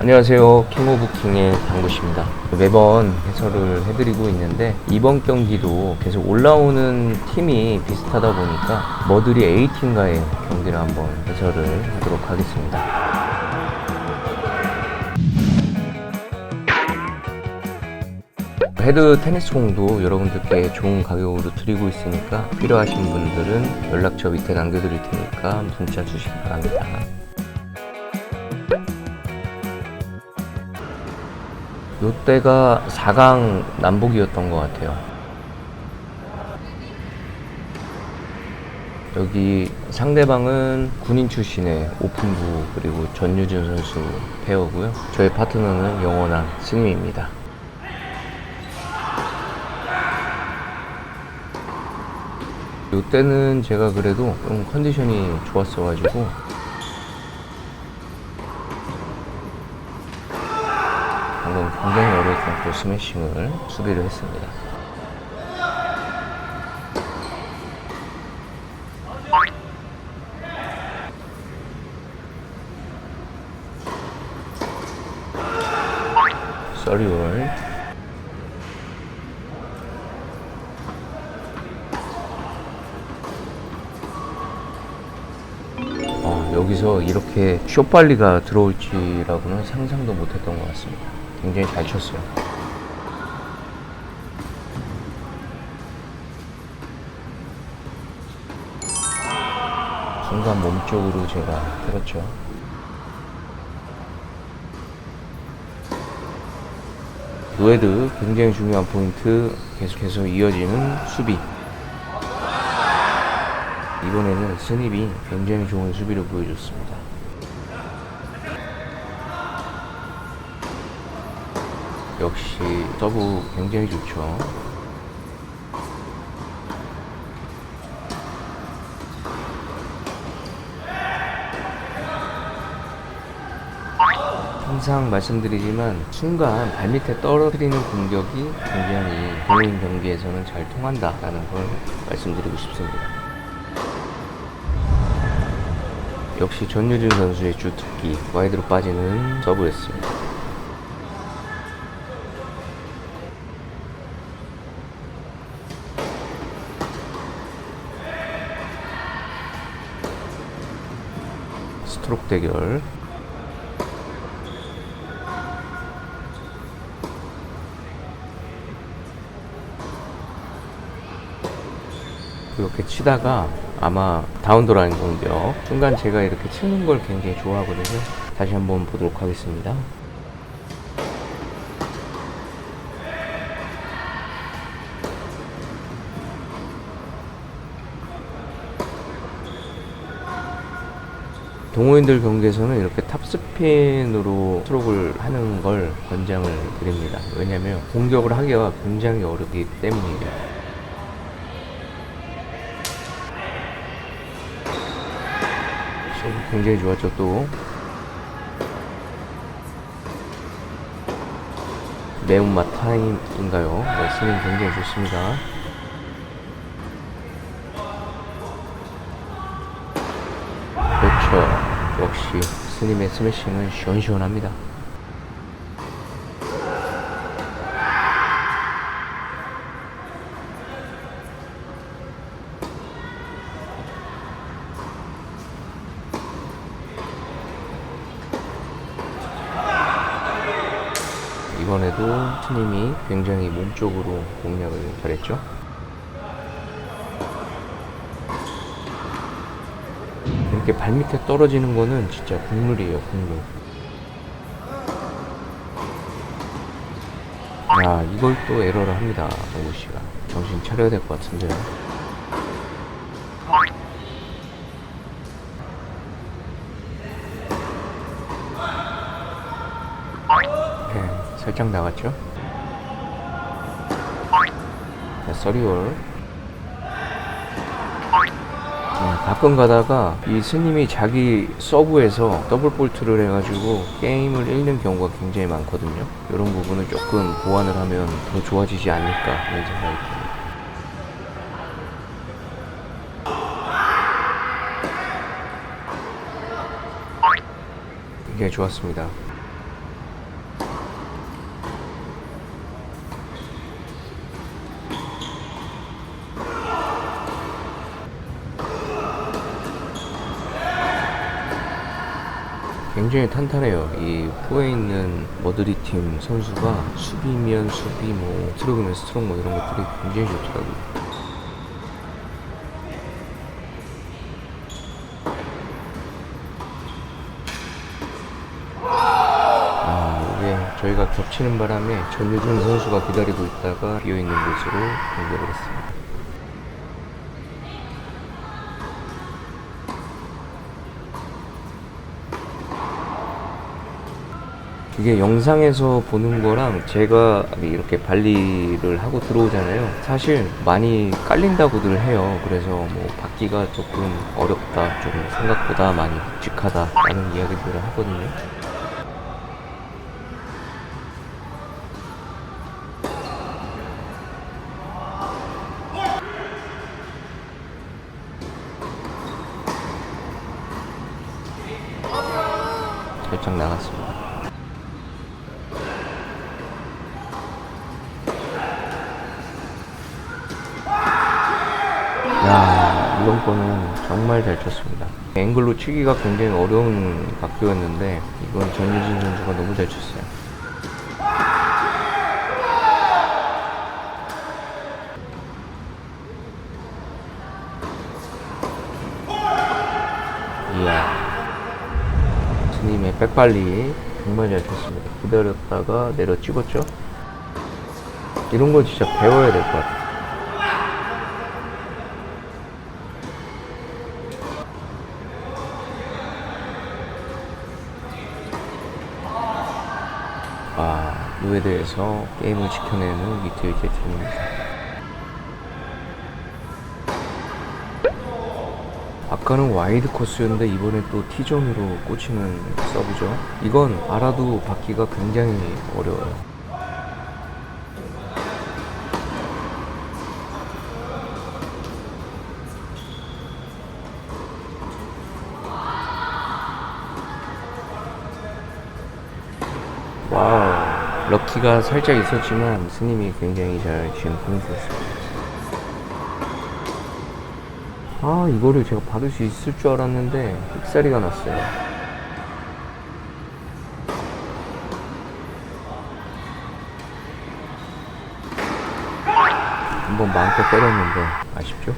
안녕하세요. 킹오브킹의 당구씨입니다. 매번 해설을 해드리고 있는데 이번 경기도 계속 올라오는 팀이 비슷하다 보니까 머드리 A팀과의 경기를 한번 해설을 하도록 하겠습니다. 헤드 테니스 공도 여러분들께 좋은 가격으로 드리고 있으니까 필요하신 분들은 연락처 밑에 남겨드릴 테니까 문자 주시기 바랍니다. 요때가 4강 남북이었던 것 같아요. 여기 상대방은 군인 출신의 오픈부 그리고 전유준 선수 페어고요. 저의 파트너는 영원한 승리입니다. 요때는 제가 그래도 좀 컨디션이 좋았어가지고 방금 굉장히 어려웠던 그 스매싱을 수비를 했습니다. 서리월 어, 여기서 이렇게 쇼빨리가 들어올지라고는 상상도 못했던 것 같습니다. 굉장히 잘 쳤어요. 순간 몸쪽으로 제가 때렸죠. 노헤드 굉장히 중요한 포인트 계속해서 이어지는 수비 이번에는 스닙이 굉장히 좋은 수비를 보여줬습니다. 역시 서브 굉장히 좋죠. 항상 말씀드리지만 순간 발밑에 떨어뜨리는 공격이 굉장히 개인 경기에서는 잘 통한다라는 걸 말씀드리고 싶습니다. 역시 전유준 선수의 주특기 와이드로 빠지는 서브였습니다. 스트로크 대결. 이렇게 치다가 아마 다운도라는 공격. 순간 제가 이렇게 치는 걸 굉장히 좋아하거든요. 다시 한번 보도록 하겠습니다 동호인들 경기에서는 이렇게 탑스핀으로 스트로크를 하는 걸 권장을 드립니다. 왜냐면 공격을 하기가 굉장히 어렵기 때문이에요. 서브 굉장히 좋았죠 또. 매운맛 타임인가요? 네, 스윙 굉장히 좋습니다 역시 스님의 스매싱은 시원시원합니다. 이번에도 스님이 굉장히 몸쪽으로 공략을 잘했죠 이렇게 발밑에 떨어지는 거는 진짜 국룰이에요, 국룰. 야, 이걸 또 에러를 합니다, 정우 씨가. 정신 차려야 될 것 같은데요. 네, 살짝 나갔죠? 자, 서리올. 가끔 가다가 이 스님이 자기 서브에서 더블 볼트를 해가지고 게임을 잃는 경우가 굉장히 많거든요. 이런 부분을 조금 보완을 하면 더 좋아지지 않을까 이런 생각이 듭니다. 굉장히 좋았습니다. 굉장히 탄탄해요. 이 포에 있는 머드리 팀 선수가 수비면 수비, 뭐 스트로크면 스트로크 뭐 이런 것들이 굉장히 좋더라고요. 아, 저희가 겹치는 바람에 전유준 선수가 기다리고 있다가 비어있는 곳으로 연결을 했습니다. 이게 영상에서 보는 거랑 제가 이렇게 발리를 하고 들어오잖아요. 사실 많이 깔린다고들 해요. 그래서 뭐 받기가 조금 어렵다, 좀 생각보다 많이 묵직하다라는 이야기들을 하거든요. 살짝 나갔습니다. 이번 거는 정말 잘 쳤습니다. 앵글로 치기가 굉장히 어려운 각도였는데 이건 전유진 선수가 너무 잘 쳤어요. 이야. 스님의 백발리 정말 잘 쳤습니다. 기다렸다가 내려 찍었죠. 이런 거 진짜 배워야 될 것 같아요. 아, 이에 대해서 게임을 지켜내는 미트위제 팀입니다. 아까는 와이드 코스였는데 이번엔 또 T존으로 꽂히는 서브죠. 이건 알아도 받기가 굉장히 어려워요. 와우. 럭키가 살짝 있었지만 스님이 굉장히 잘 지금 보내주었습니다. 아, 이거를 제가 받을 수 있을 줄 알았는데 삑사리가 났어요. 한번 마음껏 때렸는데 아쉽죠?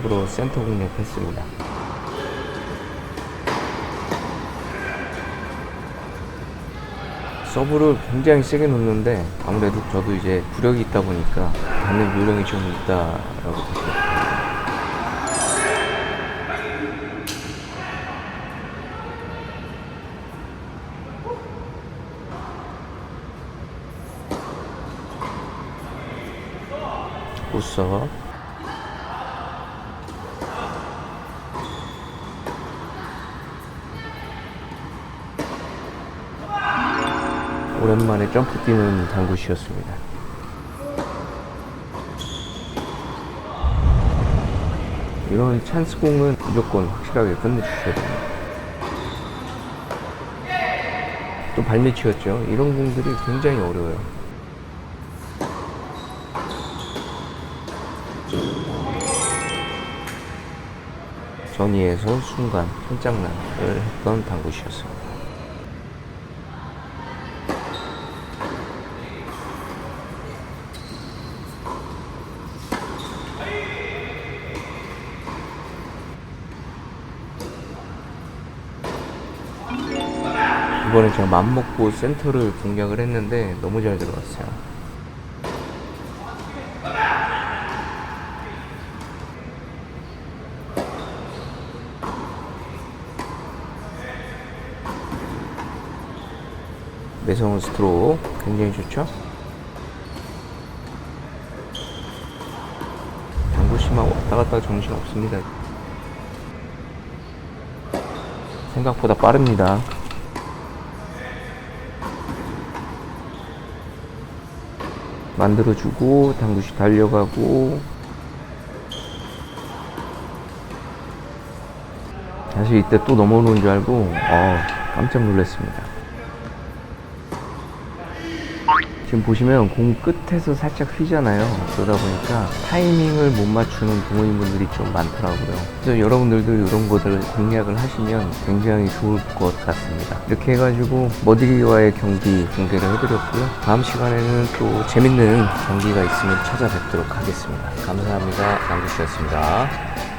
일부러 센터 공략했습니다. 서브를 굉장히 세게 놓는데 아무래도 저도 이제 구력이 있다 보니까 받는 요령이 좀 있다라고 생각합니다. 오랜만에 점프 뛰는 당구시였습니다. 이런 찬스 공은 무조건 확실하게 끝내주셔야 됩니다. 또 발밑이었죠. 이런 공들이 굉장히 어려워요. 전위에서 순간 손장난을 했던 당구시였습니다. 이번에 제가 맘먹고 센터를 공략을 했는데 너무 잘 들어갔어요. 매서운 스트로 굉장히 좋죠? 당구심만 왔다 갔다 정신 없습니다. 생각보다 빠릅니다. 만들어주고 당구시 달려가고 사실 이때 또 넘어오는 줄 알고 어, 깜짝 놀랐습니다. 지금 보시면 공 끝에서 살짝 휘잖아요. 그러다 보니까 타이밍을 못 맞추는 동호인분들이 좀 많더라고요. 그래서 여러분들도 이런 것들을 공략을 하시면 굉장히 좋을 것 같습니다. 이렇게 해가지고 머디리와의 경기 공개를 해드렸고요. 다음 시간에는 또 재밌는 경기가 있으면 찾아뵙도록 하겠습니다. 감사합니다. 남주씨였습니다.